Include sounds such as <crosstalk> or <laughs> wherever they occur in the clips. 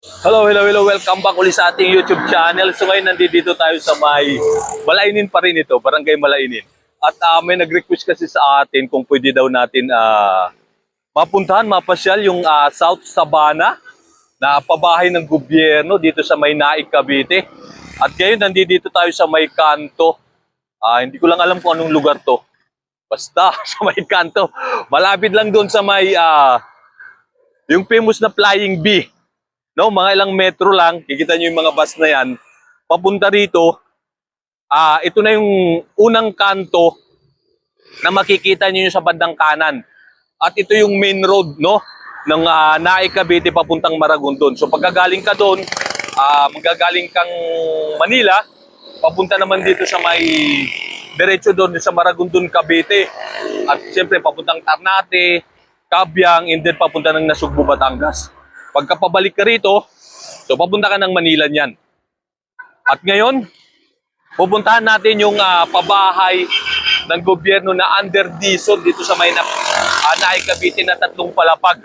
Hello, hello, hello. Welcome back ulit sa ating YouTube channel. So ngayon nandito tayo sa may Malainin pa rin ito, Barangay Malainin. At ah, may nag-request kasi sa atin kung pwede daw natin ah, mapuntahan, mapasyal yung ah, South Sabana na pabahay ng gobyerno dito sa may Naik, Cavite. At ngayon nandito tayo sa may kanto. Ah, hindi ko lang alam kung anong lugar to. Basta <laughs> sa may kanto. Malapit lang doon sa may ah, yung famous na Flying Bee. No, mga ilang metro lang, kikita nyo yung mga bus na yan, papunta rito, ah ito na yung unang kanto na makikita nyo sa bandang kanan. At ito yung main road, no, ng uh, Naik Cavite papuntang Maragondon. So pagkagaling ka doon, ah magagaling kang Manila, papunta naman dito sa may diretso doon sa Maragondon, Cavite. At siyempre papuntang Ternate, Cabiang, and then papunta ng Nasugbu, Batangas. Pagka pabalik ka rito, so papunta ka ng Manila niyan. At ngayon, pupuntahan natin yung ah, pabahay ng gobyerno na under diesel dito sa may na, uh, na tatlong palapag.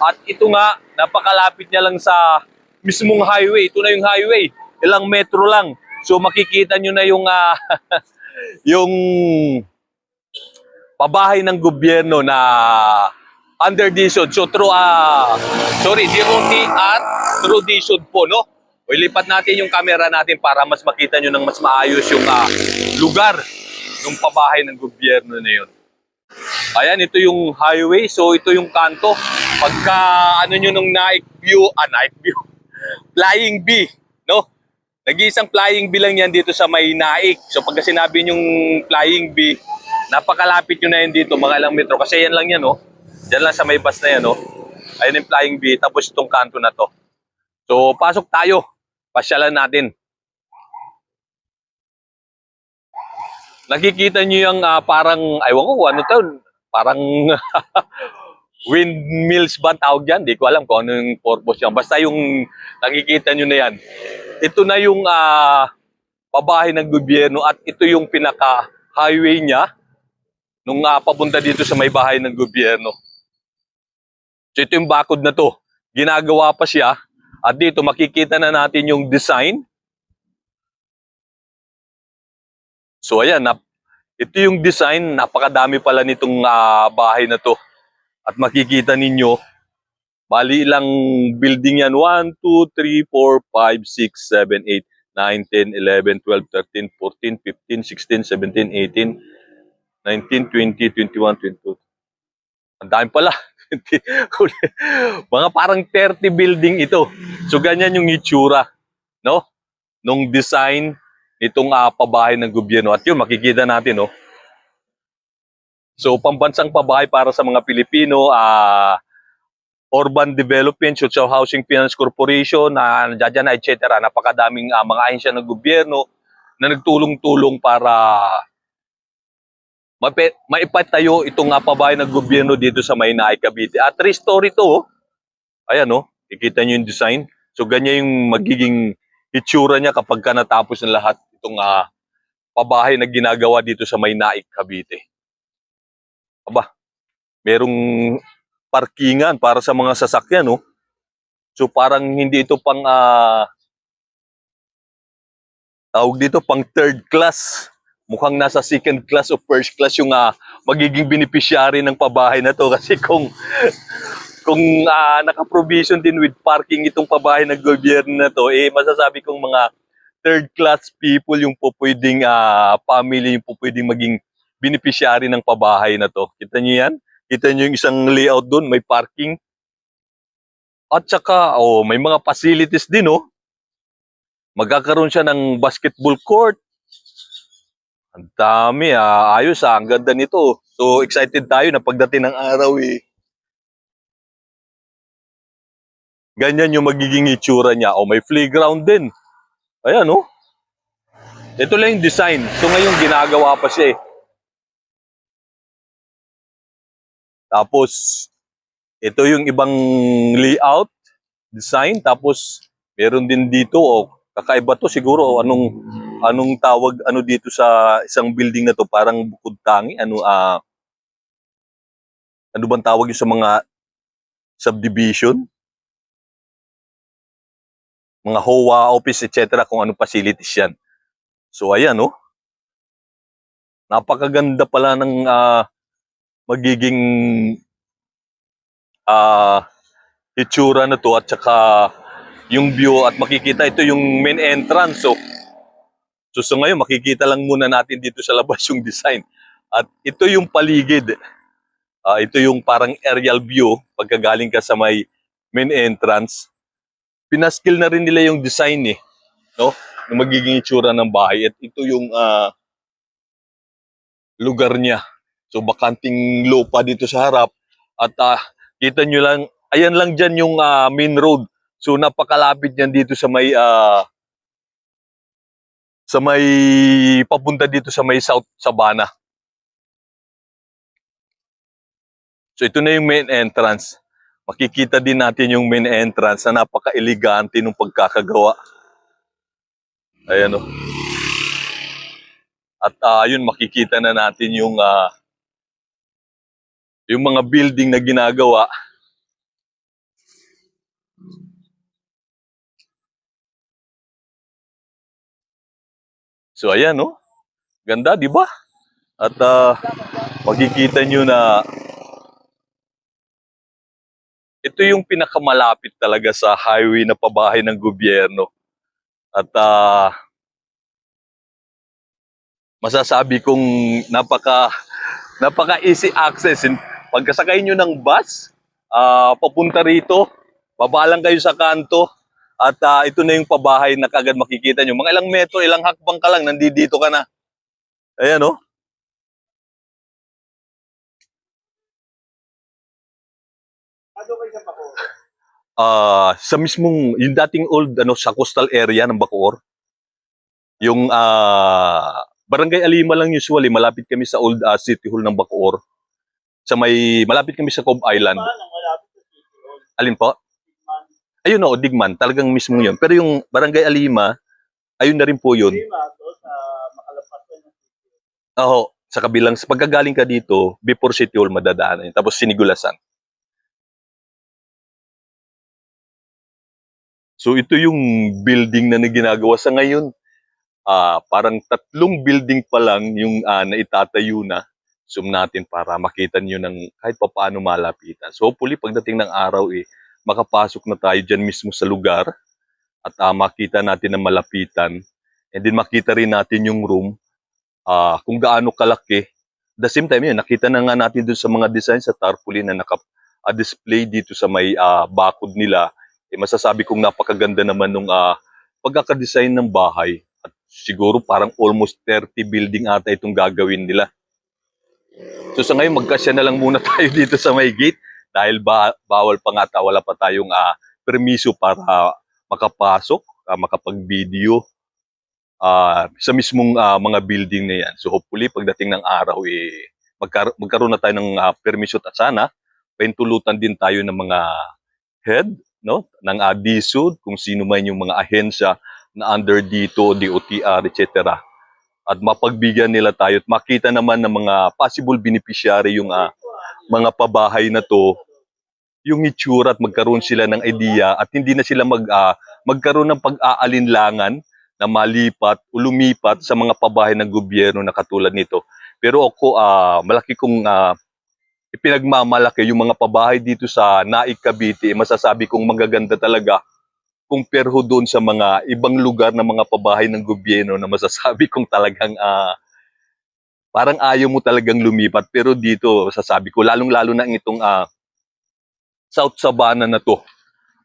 At ito nga, napakalapit niya lang sa mismong highway. Ito na yung highway. Ilang metro lang. So makikita nyo na yung ah, <laughs> yung pabahay ng gobyerno na under DSUD. So through, ah, sorry, DOT at through DSUD po, no? O ilipat natin yung camera natin para mas makita nyo ng mas maayos yung ah, lugar ng pabahay ng gobyerno na yun. Ayan, ito yung highway. So ito yung kanto. Pagka ano nyo nung night view, ah, night view, <laughs> flying bee, no? Nag-iisang flying bee lang yan dito sa may naik. So pagka sinabi yung flying bee, napakalapit nyo na yan dito, mga ilang metro. Kasi yan lang yan, no? Diyan lang sa may bus na yan, no? Ayun yung flying bee, tapos itong kanto na to. So, pasok tayo. Pasyalan natin. Nakikita nyo yung ah, parang, aywan ko, ano to, parang <laughs> windmills ba tawag yan? Di ko alam kung ano yung purpose yan. Basta yung nakikita nyo na yan. Ito na yung ah, pabahay ng gobyerno at ito yung pinaka-highway niya nung ah, papunta dito sa may bahay ng gobyerno. So ito yung bakod na to. Ginagawa pa siya. At dito makikita na natin yung design. So ayan, nap ito yung design. Napakadami pala nitong ah, bahay na to. At makikita ninyo, bali ilang building yan. 1, 2, 3, 4, 5, 6, 7, 8, 9, 10, 11, 12, 13, 14, 15, 16, 17, 18, 19, 20, 21, 22. Ang dami pala. Mga parang 30 building ito. So ganyan yung itsura, no? Nung design nitong uh, pabahay ng gobyerno. At yun, makikita natin, no? So pambansang pabahay para sa mga Pilipino, ah urban development, social housing finance corporation, na uh, dyan, etc. Napakadaming ah, mga ahensya ng gobyerno na nagtulong-tulong para maipatayo itong uh, pabahay ng gobyerno dito sa Maynay, Cavite. At three story to, oh. ayan no, ikita nyo yung design. So ganyan yung magiging itsura niya kapag ka natapos ng lahat itong uh, pabahay na ginagawa dito sa Maynay, Cavite. Aba, merong parkingan para sa mga sasakyan, no? So parang hindi ito pang uh, tawag dito pang third class mukhang nasa second class o first class yung uh, magiging beneficiary ng pabahay na to <laughs> kasi kung kung uh, naka-provision din with parking itong pabahay ng gobyerno na to eh masasabi kong mga third class people yung po pwedeng uh, family yung po pwedeng maging beneficiary ng pabahay na to. Kita niyo yan? Kita niyo yung isang layout doon, may parking. At saka, oh, may mga facilities din, oh. Magkakaroon siya ng basketball court, ang dami ah. Ayos ah. Ang ganda nito. So excited tayo na pagdating ng araw eh. Ganyan yung magiging itsura niya. O may playground din. Ayan oh. Ito lang yung design. So ngayon ginagawa pa siya eh. Tapos ito yung ibang layout, design. Tapos meron din dito oh, kakaiba to siguro oh, anong anong tawag ano dito sa isang building na to parang bukod tangi ano ah ano bang tawag yung sa mga subdivision mga HOA office, etc. kung anong facilities yan. So ayan, oh. Napakaganda pala ng ah, magiging ah itsura na to at saka yung view at makikita ito yung main entrance. So, so, so ngayon makikita lang muna natin dito sa labas yung design. At ito yung paligid. Ah, ito yung parang aerial view pagkagaling ka sa may main entrance. Pinaskill na rin nila yung design eh, no? Ng magiging itsura ng bahay at ito yung ah, lugar niya. So bakanting lupa dito sa harap at ah, kita nyo lang, ayan lang dyan yung ah, main road. So napakalapit niyan dito sa may ah, sa may papunta dito sa may South Sabana. So ito na yung main entrance. Makikita din natin yung main entrance na napaka-elegante ng pagkakagawa. Ayan o. At ah, yun makikita na natin yung ah, yung mga building na ginagawa. So ayan no. Ganda, di ba? At ah, makikita nyo na ito yung pinakamalapit talaga sa highway na pabahay ng gobyerno. At ah, masasabi kong napaka napaka easy access. Pagkasakay nyo ng bus, ah, papunta rito, baba lang kayo sa kanto, at ah, ito na yung pabahay na kagad makikita nyo. Mga ilang metro, ilang hakbang ka lang, nandito ka na. Ayan oh. Ano kayo sa mismong yung dating old ano sa coastal area ng Bacoor. Yung ah Barangay Alima lang usually malapit kami sa old ah, City Hall ng Bacoor. Sa may malapit kami sa Cove Island. Alin po? Ayun o, Digman, talagang mismo 'yun. Pero yung Barangay Alima, ayun na rin po 'yun. Oo, sa kabilang sa pagkagaling ka dito, before City Hall madadaanan. yun. Tapos Sinigulasan. So ito yung building na ginagawa sa ngayon. Ah, parang tatlong building pa lang yung ah, naitatayo na. Zoom natin para makita niyo ng kahit pa paano malapitan. So hopefully pagdating ng araw eh makapasok na tayo diyan mismo sa lugar at ah, makita natin na malapitan. And then makita rin natin yung room ah, kung gaano kalaki. The same time yun, nakita na nga natin dun sa mga design sa tarpaulin na naka-display dito sa may ah, bakod nila eh, masasabi kong napakaganda naman nung ah, pagkakadesign ng bahay. At siguro parang almost 30 building ata itong gagawin nila. So sa ngayon, magkasya na lang muna <laughs> tayo dito sa may gate dahil ba, bawal pa nga ta, wala pa tayong ah, permiso para makapasok, ah, makapag-video ah, sa mismong ah, mga building na yan. So hopefully, pagdating ng araw, eh, magkar- magkaroon na tayo ng ah, permiso at sana, pentulutan din tayo ng mga head no ng uh, DSUD, kung sino man yung mga ahensya na under dito, DOTR, etc. At mapagbigyan nila tayo at makita naman ng mga possible beneficiary yung ah, mga pabahay na to, yung itsura at magkaroon sila ng idea at hindi na sila mag, ah, magkaroon ng pag-aalinlangan na malipat o lumipat sa mga pabahay ng gobyerno na katulad nito. Pero ako, ah, malaki kong ah, ipinagmamalaki yung mga pabahay dito sa Naik Cavite, masasabi kong magaganda talaga compare ho doon sa mga ibang lugar na mga pabahay ng gobyerno na masasabi <laughs> kong talagang ah, parang ayaw mo talagang lumipat. Pero dito, masasabi ko, lalong-lalo na itong ah, South Sabana na to.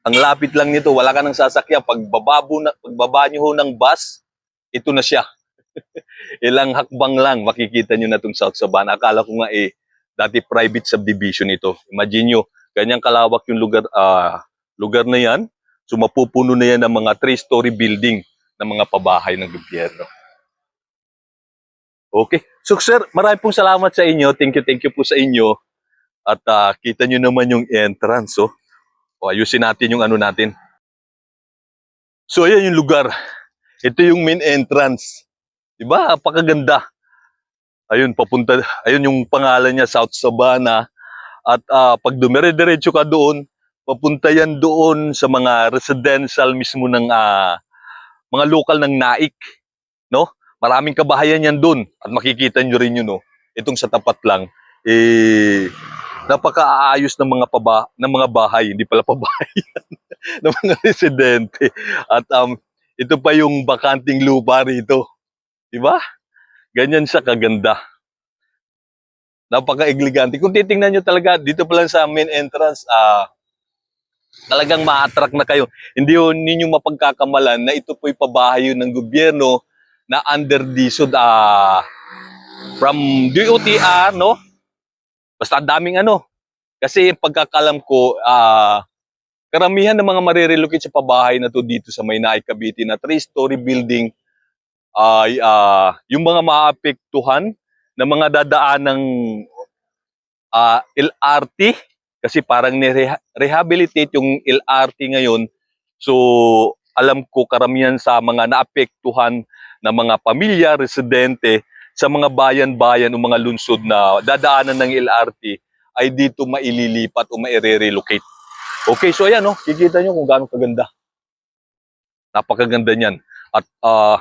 Ang lapit lang nito, wala ka nang sasakyan. Pagbababo na, pagbaba nyo ho ng bus, ito na siya. <laughs> Ilang hakbang lang, makikita nyo na itong South Sabana. Akala ko nga eh, dati private subdivision ito. Imagine nyo, ganyang kalawak yung lugar, ah, lugar na yan. So mapupuno na yan ng mga three-story building ng mga pabahay ng gobyerno. Okay. So sir, marami pong salamat sa inyo. Thank you, thank you po sa inyo. At ah, kita nyo naman yung entrance. Oh. O, ayusin natin yung ano natin. So ayan yung lugar. Ito yung main entrance. Diba? Napakaganda. Ayun, papunta, ayun yung pangalan niya, South Sabana. At ah, pag dumire-diretso ka doon, papunta yan doon sa mga residential mismo ng ah, mga lokal ng Naik, no? Maraming kabahayan yan doon at makikita nyo rin yun, no? Itong sa tapat lang, eh, napakaayos ng mga paba, ng mga bahay, hindi pala pabahay yan, <laughs> ng mga residente. At um, ito pa yung bakanting lupa rito. Di ba? Ganyan siya kaganda. Napaka-egligante. Kung titingnan nyo talaga, dito pa lang sa main entrance, ah, talagang ma-attract na kayo. Hindi yun ninyo mapagkakamalan na ito po'y pabahay ng gobyerno na under DSUD ah, from DOTR, no? Basta ang daming ano. Kasi yung pagkakalam ko, ah, karamihan ng mga marirelocate sa pabahay na to dito sa Maynay, Cavite na three-story building ay ah, yung mga maapektuhan na mga dadaan ng ah, LRT kasi parang ni-rehabilitate yung LRT ngayon. So, alam ko karamihan sa mga naapektuhan na mga pamilya, residente, sa mga bayan-bayan o mga lungsod na dadaanan ng LRT ay dito maililipat o maire-relocate. Okay, so ayan, no? kikita nyo kung gaano kaganda. Napakaganda niyan. At ah,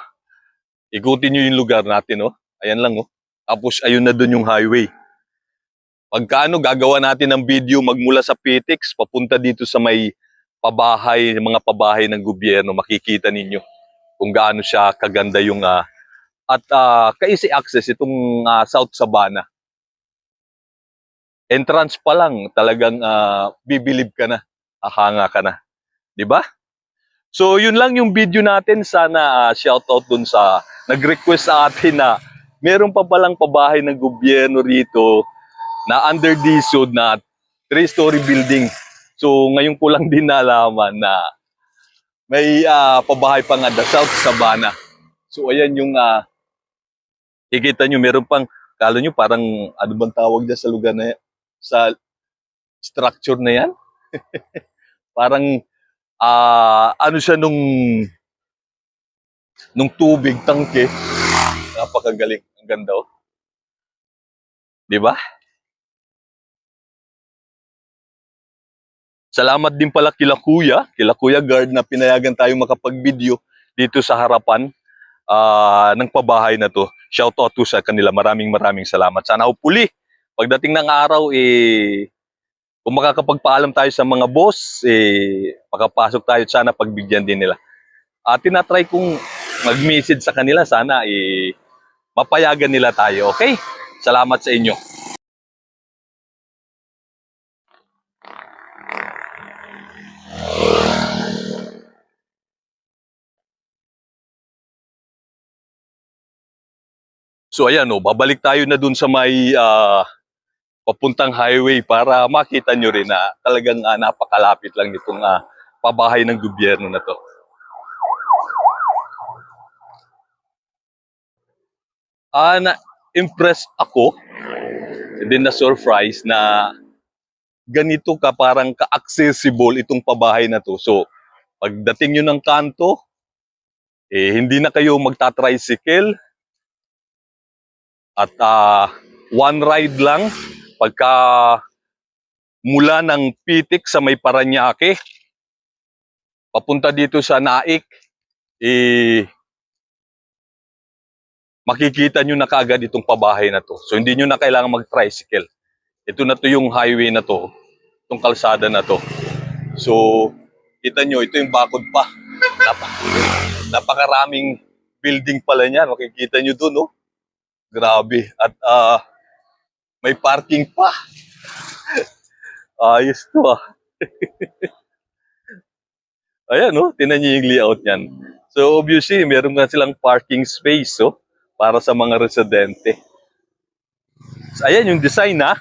ikutin nyo yung lugar natin, no? Ayan lang, no? Tapos ayun na doon yung highway. Pagkaano gagawa natin ng video magmula sa PTX papunta dito sa may pabahay, mga pabahay ng gobyerno, makikita ninyo kung gaano siya kaganda yung ah, at ah, ka-easy access itong ah, South Sabana. Entrance pa lang, talagang ah, bibilib ka na, ahanga ka na. 'Di ba? So, yun lang yung video natin. Sana ah, shoutout dun sa nag-request sa atin na meron pa palang pabahay ng gobyerno rito na under DSUD na three-story building. So, ngayon ko lang din nalaman na may ah, pabahay pa nga the South Sabana. So, ayan yung uh, kikita nyo, meron pang, kala nyo parang, ano bang tawag dyan sa lugar na yan? Sa structure na yan? <laughs> parang, ah, ano siya nung, nung tubig, tangke. Napakagaling. Ang ganda, oh. Di ba? Salamat din pala kila Kuya, kila Kuya Guard na pinayagan tayo makapag-video dito sa harapan ah, ng pabahay na to. Shout out to sa kanila. Maraming maraming salamat. Sana hopefully, pagdating ng araw, eh, kung makakapagpaalam tayo sa mga boss, eh, makapasok tayo sana pagbigyan din nila. At tinatry kong mag-message sa kanila. Sana eh, mapayagan nila tayo. Okay? Salamat sa inyo. So ayan, no, babalik tayo na dun sa may ah, papuntang highway para makita nyo rin na talagang ah, napakalapit lang nitong ah, pabahay ng gobyerno na to. Ah, na impress ako, din na surprise na ganito ka parang ka-accessible itong pabahay na to. So, pagdating nyo ng kanto, eh, hindi na kayo magta-tricycle, at ah, one ride lang pagka mula ng Pitik sa may Paranaque papunta dito sa Naik eh makikita nyo na kaagad itong pabahay na to. So hindi nyo na kailangan mag-tricycle. Ito na to yung highway na to, itong kalsada na to. So kita nyo, ito yung bakod pa. Napa- napakaraming building pala niyan. Makikita nyo dun, no? Grabe. At ah, may parking pa. <laughs> Ayos to ah. <laughs> Ayan, no? Tinan niyo yung layout niyan. So, obviously, meron nga silang parking space, oh, para sa mga residente. So, ayan yung design, ha?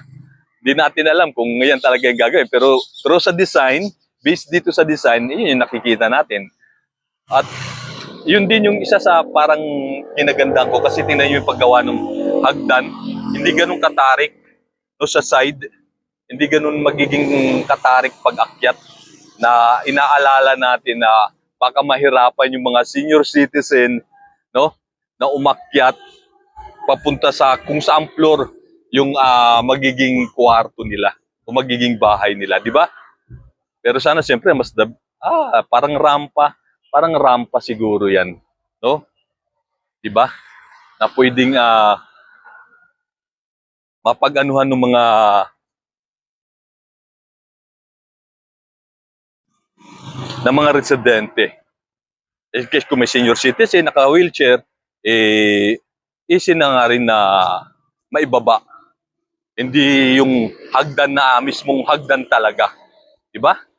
Hindi natin alam kung ngayon talaga yung gagawin. Pero, pero sa design, based dito sa design, yun yung nakikita natin. At yun din yung isa sa parang kinagandaan ko kasi tingnan nyo yung paggawa ng hagdan. Hindi ganun katarik no, sa side. Hindi ganun magiging katarik pag akyat na inaalala natin na baka mahirapan yung mga senior citizen no na umakyat papunta sa kung saan floor yung ah, magiging kwarto nila o magiging bahay nila, di ba? Pero sana siyempre mas dab- ah, parang rampa, parang rampa siguro 'yan, no? 'Di ba? Na pwedeng ah mapag-anuhan ng mga ng mga residente. In case kung may senior citizen, naka-wheelchair, eh, easy na rin na maibaba. Hindi yung hagdan na mismong hagdan talaga. Diba?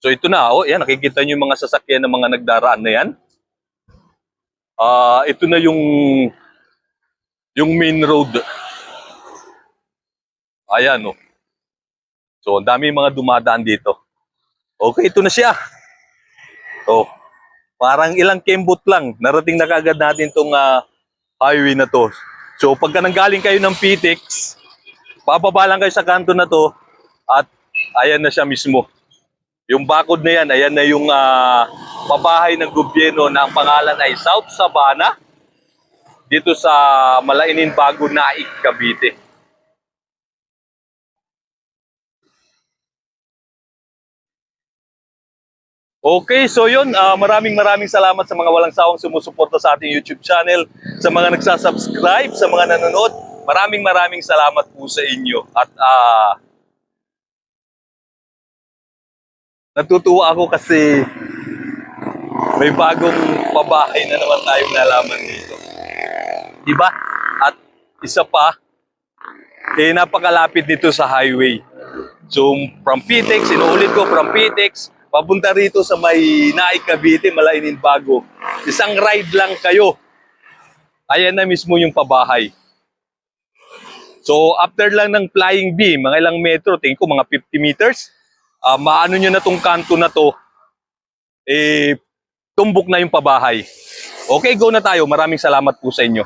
So ito na, oh, yan, nakikita nyo yung mga sasakyan ng mga nagdaraan na yan. Ah, ito na yung yung main road. Ayan, oh. So, ang dami mga dumadaan dito. Okay, ito na siya. Oh, parang ilang kembot lang. Narating na kagad natin tong ah, highway na to. So, pagka nanggaling kayo ng PTEX, bababa kayo sa kanto na to at ayan na siya mismo. Yung bakod na yan, ayan na yung ah, pabahay ng gobyerno na ang pangalan ay South Sabana dito sa Malainin Bago Naik, Cavite. Okay, so yun, ah, maraming maraming salamat sa mga walang sawang sumusuporta sa ating YouTube channel, sa mga nagsasubscribe, sa mga nanonood. Maraming maraming salamat po sa inyo. At ah, natutuwa ako kasi may bagong pabahay na naman tayong nalaman dito. Diba? At isa pa, eh napakalapit dito sa highway. So from PTEX, inuulit ko from PTEX, papunta rito sa may Naik Cavite, Malainin Bago. Isang ride lang kayo. Ayan na mismo yung pabahay. So after lang ng flying bee, mga ilang metro, tingin ko mga 50 meters, ah maano nyo na tong kanto na to, eh tumbok na yung pabahay. Okay, go na tayo. Maraming salamat po sa inyo.